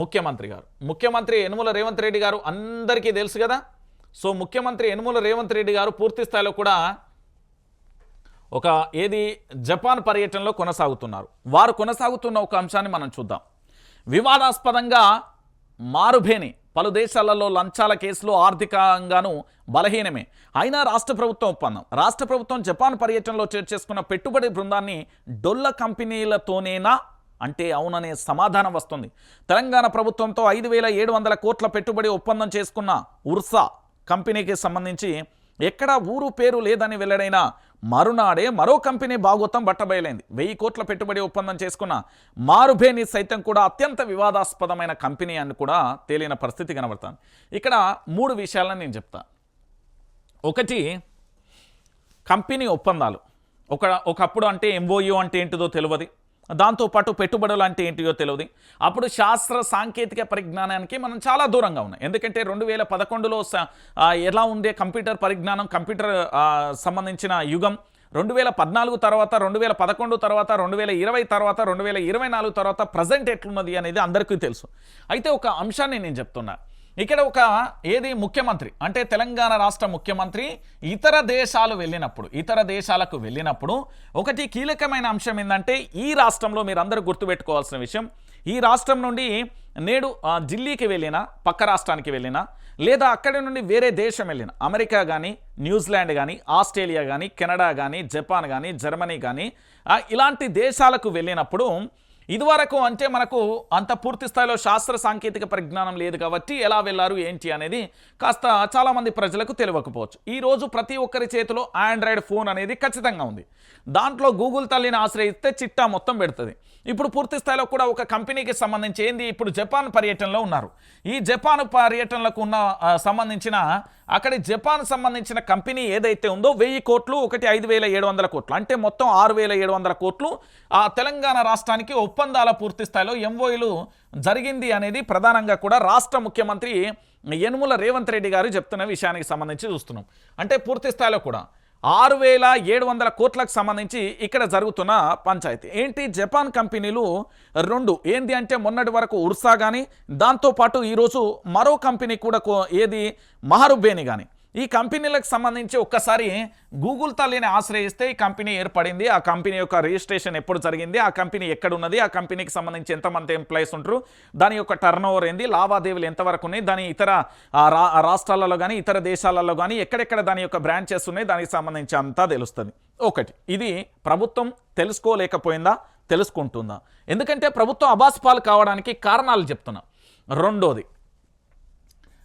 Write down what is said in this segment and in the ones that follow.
ముఖ్యమంత్రి గారు. ముఖ్యమంత్రి యనుమల రేవంత్ రెడ్డి గారు అందరికీ తెలుసు కదా? సో ముఖ్యమంత్రి యనుమల రేవంత్ రెడ్డి గారు పూర్తి స్థాయిలో కూడా ఒక ఏది జపాన్ పర్యటనలో కొనసాగుతున్నారు. వారు కొనసాగుతున్న ఒక అంశాన్ని మనం చూద్దాం. వివాదాస్పదంగా మారుభేని పలు దేశాలలో లంచాల కేసులో ఆర్థికంగాను బలహీనమే. అయినా రాష్ట్ర ప్రభుత్వం ఒప్పందం. రాష్ట్ర ప్రభుత్వం జపాన్ పర్యటనలో చేర్చేసుకున్న పెట్టుబడి బృందాన్ని డొల్ల కంపెనీలతోనేనా అంటే అవుననే సమాధానం వస్తుంది. తెలంగాణ ప్రభుత్వంతో ఐదు వేల ఏడు వందల కోట్ల పెట్టుబడి ఒప్పందం చేసుకున్న ఉర్సా కంపెనీకి సంబంధించి ఎక్కడా ఊరు పేరు లేదని వెల్లడైన మరునాడే మరో కంపెనీ భాగోతం బట్టబయలైంది. వెయ్యి కోట్ల పెట్టుబడి ఒప్పందం చేసుకున్న మారుభేని సైతం కూడా అత్యంత వివాదాస్పదమైన కంపెనీ అని కూడా తేలిన పరిస్థితి కనబడుతుంది. ఇక్కడ మూడు విషయాలను నేను చెప్తా. ఒకటి కంపెనీ ఒప్పందాలు. ఒక ఒకప్పుడు అంటే ఎంఓయూ అంటే ఏంటిదో తెలియదు. దాంతోపాటు పెట్టుబడులు అంటే ఏంటియో తెలియదు అప్పుడు శాస్త్ర సాంకేతిక పరిజ్ఞానానికి మనం చాలా దూరంగా ఉన్నాం. ఎందుకంటే రెండు వేల పదకొండులో ఎలా ఉండే కంప్యూటర్ పరిజ్ఞానం కంప్యూటర్ సంబంధించిన యుగం రెండు వేల పద్నాలుగు తర్వాత రెండు వేల పదకొండు తర్వాత రెండు వేల ఇరవై తర్వాత రెండు వేల ఇరవై నాలుగు తర్వాత ప్రజెంట్ ఎట్లున్నది అనేది అందరికీ తెలుసు. అయితే ఒక అంశాన్ని నేను చెప్తున్నా. ఇక్కడ ఒక ఏది ముఖ్యమంత్రి? అంటే తెలంగాణ రాష్ట్ర ముఖ్యమంత్రి ఇతర దేశాలు వెళ్ళినప్పుడు ఇతర దేశాలకు వెళ్ళినప్పుడు ఒకటి కీలకమైన అంశం ఏంటంటే ఈ రాష్ట్రంలో మీరందరూ గుర్తుపెట్టుకోవాల్సిన విషయం ఈ రాష్ట్రం నుండి నేడు ఢిల్లీకి వెళ్ళినా పక్క రాష్ట్రానికి వెళ్ళినా లేదా అక్కడి నుండి వేరే దేశం వెళ్ళిన అమెరికా కానీ న్యూజిలాండ్ కానీ ఆస్ట్రేలియా కానీ కెనడా కానీ జపాన్ కానీ జర్మనీ కానీ ఇలాంటి దేశాలకు వెళ్ళినప్పుడు ఇదివరకు అంటే మనకు అంత పూర్తి స్థాయిలో శాస్త్ర సాంకేతిక పరిజ్ఞానం లేదు కాబట్టి ఎలా వెళ్ళారు ఏంటి అనేది కాస్త చాలామంది ప్రజలకు తెలియకపోవచ్చు. ఈరోజు ప్రతి ఒక్కరి చేతిలో ఆండ్రాయిడ్ ఫోన్ అనేది ఖచ్చితంగా ఉంది. దాంట్లో గూగుల్ తల్లిని ఆశ్రయిస్తే చిట్టా మొత్తం పెడుతుంది. ఇప్పుడు పూర్తి స్థాయిలో కూడా ఒక కంపెనీకి సంబంధించి ఏంది? ఇప్పుడు జపాన్ పర్యటనలో ఉన్నారు. ఈ జపాన్ పర్యటనలకు ఉన్న సంబంధించిన అక్కడి జపాన్ సంబంధించిన కంపెనీ ఏదైతే ఉందో వెయ్యి కోట్లు ఒకటి ఐదు వేల ఏడు వందల కోట్లు అంటే మొత్తం ఆరు వేల ఏడు వందల కోట్లు ఆ తెలంగాణ రాష్ట్రానికి ఒప్పందాల పూర్తి స్థాయిలో ఎంఓఈలు జరిగింది అనేది ప్రధానంగా కూడా రాష్ట్ర ముఖ్యమంత్రి యనుమల రేవంత్ రెడ్డి గారు చెప్తున్న విషయానికి సంబంధించి చూస్తున్నాం. అంటే పూర్తి స్థాయిలో కూడా ఆరు వేల ఏడు వందల కోట్లకు సంబంధించి ఇక్కడ జరుగుతున్న పంచాయతీ. ఏంటి? జపాన్ కంపెనీలు రెండు. ఏంది అంటే మొన్నటి వరకు ఉర్సా కానీ దాంతోపాటు ఈరోజు మరో కంపెనీ కూడా కో- ఏది? మహరుబేని కానీ ఈ కంపెనీలకు సంబంధించి ఒక్కసారి గూగుల్ తల్లిని ఆశ్రయిస్తే ఈ కంపెనీ ఏర్పడింది. ఆ కంపెనీ యొక్క రిజిస్ట్రేషన్ ఎప్పుడు జరిగింది? ఆ కంపెనీ ఎక్కడ ఉన్నది ఆ కంపెనీకి సంబంధించి ఎంతమంది ఎంప్లాయీస్ ఉంటారు దాని యొక్క టర్న్ ఓవర్ ఏంది? లావాదేవీలు ఎంతవరకు ఉన్నాయి? దాని ఇతర రాష్ట్రాలలో కానీ ఇతర దేశాలలో కానీ ఎక్కడెక్కడ దాని యొక్క బ్రాంచెస్ ఉన్నాయి? దానికి సంబంధించి అంతా తెలుస్తుంది. ఒకటి ఇది ప్రభుత్వం తెలుసుకోలేకపోయిందా? తెలుసుకుంటుందా? ఎందుకంటే ప్రభుత్వం అబాస్పాలు కావడానికి కారణాలు చెప్తున్నా. రెండోది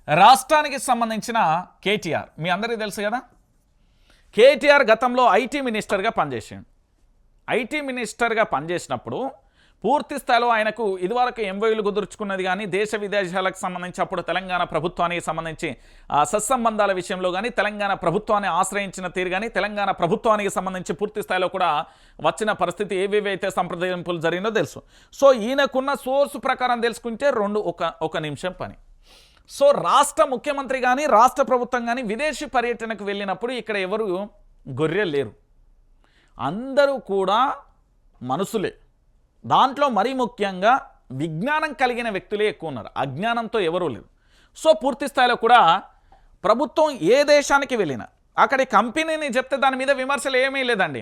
రాష్ట్రానికి సంబంధించిన కేటీఆర్. మీ అందరికీ తెలుసు కదా? కేటీఆర్ గతంలో ఐటీ మినిస్టర్గా పనిచేసాడు. ఐటీ మినిస్టర్గా పనిచేసినప్పుడు పూర్తి స్థాయిలో ఆయనకు ఇదివరకు ఎంఓయూలు కుదుర్చుకున్నది కానీ దేశ విదేశాలకు సంబంధించి అప్పుడు తెలంగాణ ప్రభుత్వానికి సంబంధించి ఆ, సత్సంబంధాల విషయంలో కానీ తెలంగాణ ప్రభుత్వాన్ని ఆశ్రయించిన తీరు కానీ తెలంగాణ ప్రభుత్వానికి సంబంధించి పూర్తి స్థాయిలో కూడా వచ్చిన పరిస్థితి ఏవేవి అయితే సంప్రదింపులు జరిగిందో తెలుసు. సో ఈయనకున్న సోర్స్ ప్రకారం తెలుసుకుంటే రెండు ఒక ఒక నిమిషం పని. సో రాష్ట్ర ముఖ్యమంత్రి కానీ రాష్ట్ర ప్రభుత్వం కానీ విదేశీ పర్యటనకు వెళ్ళినప్పుడు ఇక్కడ ఎవరు గొర్రె లేరు. అందరూ కూడా మనుషులే దాంట్లో మరీ ముఖ్యంగా విజ్ఞానం కలిగిన వ్యక్తులే ఎక్కువ ఉన్నారు. అజ్ఞానంతో ఎవరూ లేరు. సో పూర్తి స్థాయిలో కూడా ప్రభుత్వం ఏ దేశానికి వెళ్ళినా అక్కడి కంపెనీని చెప్తే దాని మీద విమర్శలు ఏమీ లేదండి.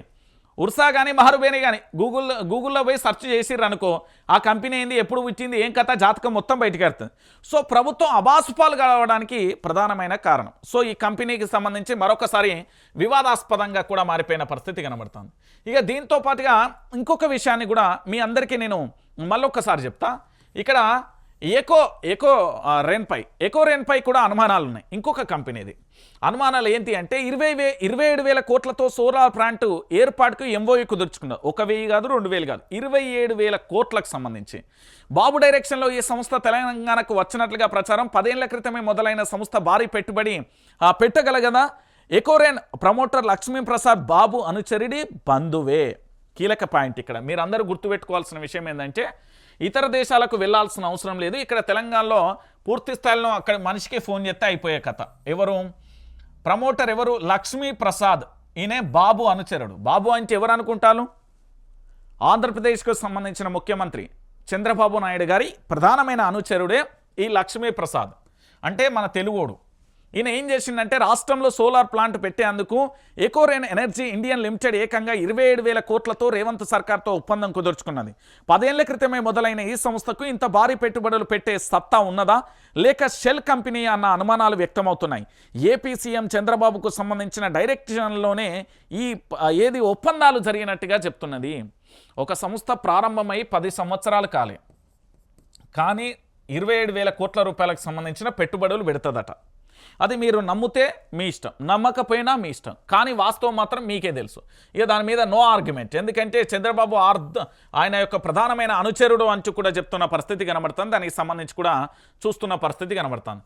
ఉర్సా కానీ మహరుబేని కానీ గూగుల్ గూగుల్లో పోయి సెర్చ్ చేసిర్రు అనుకో ఆ కంపెనీ ఏంది ఎప్పుడు పుట్టింది ఏం కథ జాతకం మొత్తం బయటకు వెళ్తుంది సో ప్రభుత్వం అబాసుపాలు కలవడానికి ప్రధానమైన కారణం. సో ఈ కంపెనీకి సంబంధించి మరొకసారి వివాదాస్పదంగా కూడా మారిపోయిన పరిస్థితి కనబడుతుంది. ఇక దీంతో పాటుగా ఇంకొక విషయాన్ని కూడా మీ అందరికీ నేను మళ్ళొక్కసారి చెప్తా. ఇక్కడ ఎకో ఎకో రేన్పై రెన్పై ఎకో రెన్పై కూడా అనుమానాలు ఉన్నాయి ఇంకొక కంపెనీది. అనుమానాలు ఏంటి అంటే ఇరవై వే ఇరవై ఏడు వేల కోట్లతో సోలార్ ప్లాంట్ ఏర్పాటుకు ఎంఓఈ కుదుర్చుకున్నారు ఒక వెయ్యి కాదు రెండు వేలు కాదు. ఇరవై ఏడు వేల కోట్లకు సంబంధించి. బాబు డైరెక్షన్లో ఈ సంస్థ తెలంగాణకు వచ్చినట్లుగా ప్రచారం పదేళ్ళ క్రితమే మొదలైన సంస్థ భారీ పెట్టుబడి పెట్టగలగదా? ఎకోరేన్ ప్రమోటర్ లక్ష్మీప్రసాద్ బాబు అనుచరుడి బంధువే. కీలక పాయింట్ ఇక్కడ. మీరందరూ గుర్తుపెట్టుకోవాల్సిన విషయం ఏంటంటే ఇతర దేశాలకు వెళ్ళాల్సిన అవసరం లేదు. ఇక్కడ తెలంగాణలో పూర్తి స్థాయిలో అక్కడ మనిషికి ఫోన్ చేస్తే అయిపోయే కథ. ఎవరు? ప్రమోటర్ ఎవరు? లక్ష్మీ ప్రసాద్. ఈయనే బాబు అనుచరుడు. బాబు అంటే ఎవరు అనుకుంటారు? ఆంధ్రప్రదేశ్కు సంబంధించిన ముఖ్యమంత్రి చంద్రబాబు నాయుడు గారి ప్రధానమైన అనుచరుడే ఈ లక్ష్మీ ప్రసాద్. అంటే మన తెలుగోడు. ఈయన ఏం చేసిందంటే రాష్ట్రంలో సోలార్ ప్లాంట్ పెట్టేందుకు ఎకోరేన్ ఎనర్జీ ఇండియన్ లిమిటెడ్ ఏకంగా ఇరవై ఏడు వేల కోట్లతో రేవంత్ సర్కార్తో ఒప్పందం కుదుర్చుకున్నది. పదేళ్ళ క్రితమే మొదలైన ఈ సంస్థకు ఇంత భారీ పెట్టుబడులు పెట్టే సత్తా ఉన్నదా? లేక షెల్ కంపెనీ అన్న అనుమానాలు వ్యక్తమవుతున్నాయి. ఏపీ సీఎం చంద్రబాబుకు సంబంధించిన డైరెక్షన్లోనే ఈ ఏది ఒప్పందాలు జరిగినట్టుగా చెప్తున్నది. ఒక సంస్థ ప్రారంభమై పది సంవత్సరాలు కాలే. కానీ ఇరవై ఏడు వేల కోట్ల రూపాయలకు సంబంధించిన పెట్టుబడులు పెడుతుందట. అది మీరు నమ్మితే మీ ఇష్టం నమ్మకపోయినా మీ ఇష్టం. కానీ వాస్తవం మాత్రం మీకే తెలుసు. ఇక దాని మీద నో ఆర్గ్యుమెంట్ ఎందుకంటే చంద్రబాబు అర్థ ఆయన యొక్క ప్రధానమైన అనుచరుడు అంచు కూడా చెప్తున్న పరిస్థితి కనబడుతుంది. దానికి సంబంధించి కూడా చూస్తున్న పరిస్థితి కనబడుతుంది.